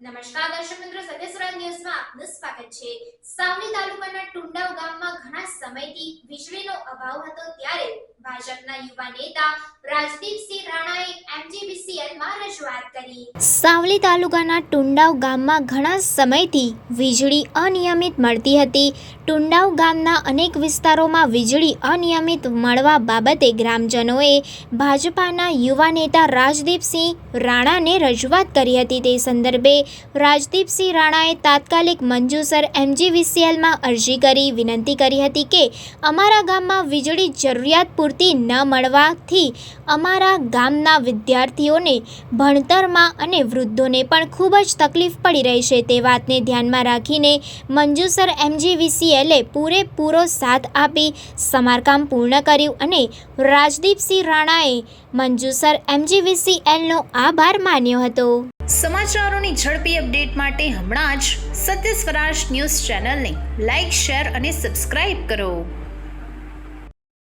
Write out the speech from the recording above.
નમસ્કાર દર્શક મિત્રો સદેશરાજ ન્યૂઝમાં આપનું સ્વાગત છે. સાવલી તાલુકાના ટુંડાવ ગામમાં ઘણા સમયથી વીજળીનો અભાવ હતો ત્યારે ભાજપના યુવા નેતા રાજદીપસિંહ રાણાએ એમજી સાવલી તાલુકાના ટુંડાવ ગામમાં ઘણા સમયથી વીજળી અનિયમિત મળતી હતી. ટુંડાવ ગામના અનેક વિસ્તારોમાં વીજળી અનિયમિત મળવા બાબતે ગ્રામજનોએ ભાજપાના યુવા નેતા રાજદીપસિંહ રાણાને રજૂઆત કરી હતી. તે સંદર્ભે રાજદીપસિંહ રાણાએ તાત્કાલિક મંજૂસર એમજીવીસીએલમાં અરજી કરી વિનંતી કરી હતી કે, અમારા ગામમાં વીજળી જરૂરિયાત પૂરતી ન મળવાથી અમારા ગામના વિદ્યાર્થીઓને ભણતરમાં અને વૃદ્ધોને પણ ખૂબ જ તકલીફ પડી રહી છે. તે વાતને ધ્યાનમાં રાખીને મંજુસર એમજીવીસીએલે પૂરેપૂરો સાથ આપી સમારકામ પૂર્ણ કર્યું અને રાજદીપસિંહ રાણાએ મંજુસર એમજીવીસીએલનો આભાર માન્યો હતો. સમાચારોની ઝડપી અપડેટ માટે હમણાં જ સત્ય સ્વરાજ ન્યૂઝ ચેનલને લાઇક શેર અને સબસ્ક્રાઇબ કરો.